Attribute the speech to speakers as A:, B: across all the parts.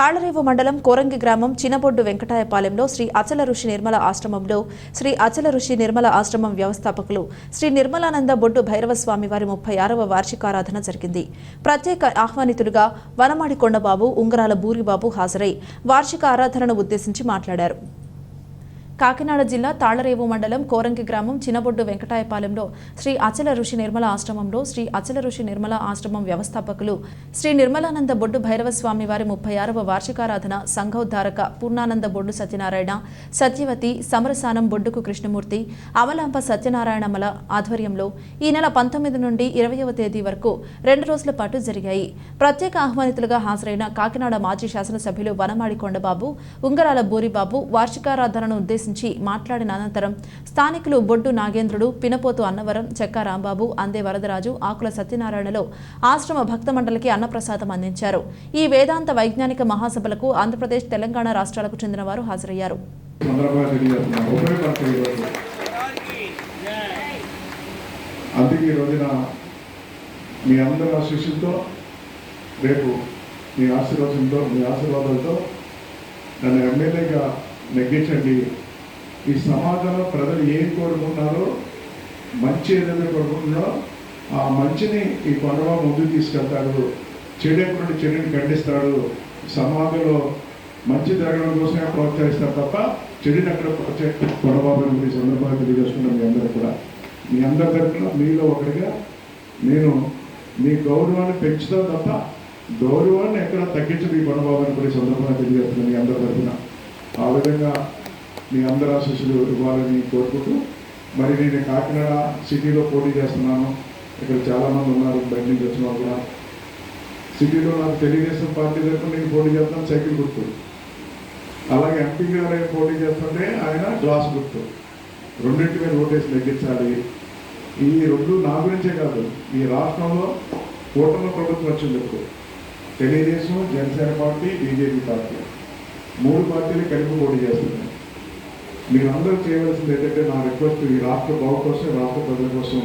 A: తాళరేవు మండలం కోరంగి గ్రామం చినబొడ్డు వెంకటాయపాలెంలో శ్రీ అచల ఋషి నిర్మల ఆశ్రమంలో శ్రీ అచల ఋషి నిర్మల ఆశ్రమం వ్యవస్థాపకులు శ్రీ నిర్మలానంద బొడ్డు భైరవ స్వామి వారి ముప్పై ఆరవ వార్షికారాధన జరిగింది. ప్రత్యేక ఆహ్వానితులుగా వనమాడి కొండబాబు ఉంగరాల బూరిబాబు హాజరై వార్షిక ఆరాధనను ఉద్దేశించి మాట్లాడారు. కాకినాడ జిల్లా తాళ్ళరేవు మండలం కోరంకి గ్రామం చినబొడ్డు వెంకటాయపాలెంలో శ్రీ అచల ఋషి నిర్మల ఆశ్రమంలో శ్రీ అచల ఋషి నిర్మల ఆశ్రమం వ్యవస్థాపకులు శ్రీ నిర్మలానంద బొడ్డు భైరవ స్వామి వారి ముప్పై ఆరవ వార్షికారాధన సంఘోద్ధారక పూర్ణానంద బొడ్డు సత్యనారాయణ సత్యవతి సమరసానం బొడ్డుకు కృష్ణమూర్తి అమలాంబ సత్యనారాయణమల ఆధ్వర్యంలో ఈ నెల పంతొమ్మిది నుండి ఇరవయవ తేదీ వరకు రెండు రోజుల పాటు జరిగాయి. ప్రత్యేక ఆహ్వానితులుగా హాజరైన కాకినాడ మాజీ శాసనసభ్యులు వనమాడి కొండబాబు ఉంగరాల బూరిబాబు వార్షికారాధనను ఉద్దేశించి మాట్లాడిన అనంతరం స్థానికులు బొడ్డు నాగేంద్రుడు పినపోతు అన్నవరం చెక్క రాంబాబు అందే వరదరాజు ఆకుల సత్యనారాయణలో ఆశ్రమ భక్త మండలికి అన్నప్రసాదం అందించారు. ఈ వేదాంత వైజ్ఞానిక మహాసభలకు ఆంధ్రప్రదేశ్ తెలంగాణ రాష్ట్రాలకు చెందిన వారు హాజరయ్యారు.
B: అందుకే ఈ రోజున మీ అందరి ఆశీస్సులతో రేపు మీ ఆశీర్వాదంతో మీ ఆశీర్వాదాలతో నన్ను ఎమ్మెల్యేగా నెగ్గించండి. ఈ సమాజంలో ప్రజలు ఏం కోరుకుంటున్నారో మంచి ఏదైతే కోరుకుంటున్నారో ఆ మంచిని ఈ కొండవ ముందుకు తీసుకెళ్తాడు. చెడు ఎప్పుడు చెడుని ఖండిస్తాడు. సమాజంలో మంచి జరగడం కోసమే ప్రోత్సహిస్తారు తప్ప చెడుని అక్కడ కొడబాబు మీ సందర్భంగా తెలియజేసుకున్నాం మీ అందరూ కూడా. మీ అందరి తరఫున మీలో ఒకటిగా నేను మీ గౌరవాన్ని పెంచుతాం తప్ప గౌరవాన్ని ఎక్కడ తగ్గించదు ఈ కొడబాబుని కూడా సందర్భంగా తెలియజేస్తున్నాను మీ అందరి తరఫున ఆ విధంగా మీ అందరి ఆశీస్సులు ఇవ్వాలని కోరుకుంటూ మరి నేను కాకినాడ సిటీలో పోటీ చేస్తున్నాను. ఇక్కడ చాలామంది ఉన్నారు బయట నుంచి వచ్చిన వాళ్ళు కూడా. సిటీలో నాకు తెలుగుదేశం పార్టీ తరఫున నేను పోటీ చేస్తాను సైకిల్ గుర్తు. అలాగే ఎంపీ గారు పోటీ చేస్తుంటే ఆయన గ్లాస్ గుర్తు. రెండింటి మీద ఓటేసి తగ్గించాలి ఈ రెండు నా గురించే కాదు ఈ రాష్ట్రంలో కూటమి ప్రభుత్వం వచ్చింది ఇప్పుడు. Telugu Desam Janasena party BJP party. మూడు పార్టీలు కలిపి పోటీ చేస్తున్నాయి. మీరందరూ చేయవలసింది ఏంటంటే నా రిక్వెస్ట్ ఈ రాష్ట్ర బాగు కోసం రాష్ట్ర ప్రజల కోసం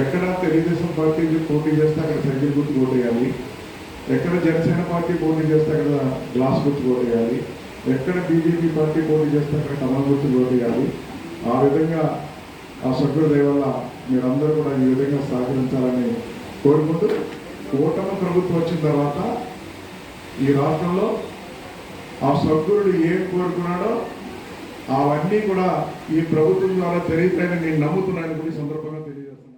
B: ఎక్కడ తెలుగుదేశం పార్టీ పోటీ చేస్తే అక్కడ సైకిల్ గుర్తు పోటీ ఎక్కడ జనసేన పార్టీ పోటీ చేస్తే అక్కడ గ్లాస్ గుర్తు పోటీ చేయాలి ఎక్కడ బీజేపీ పార్టీ పోటీ చేస్తే అక్కడ కమల్ గుర్తు పోటీ చేయాలి ఆ విధంగా ఆ సభ్యుల వల్ల మీరందరూ కూడా ఈ విధంగా సహకరించాలని కోరుకుంటూ కూటమి ప్రభుత్వం వచ్చిన తర్వాత ఈ రాష్ట్రంలో ఆ సభ్యుడు ఏం కోరుకున్నాడో అవన్నీ కూడా ఈ ప్రభుత్వం ద్వారా తెలియట్లేదని నేను నమ్ముతున్నాను కూడా సందర్భంగా తెలియజేస్తాను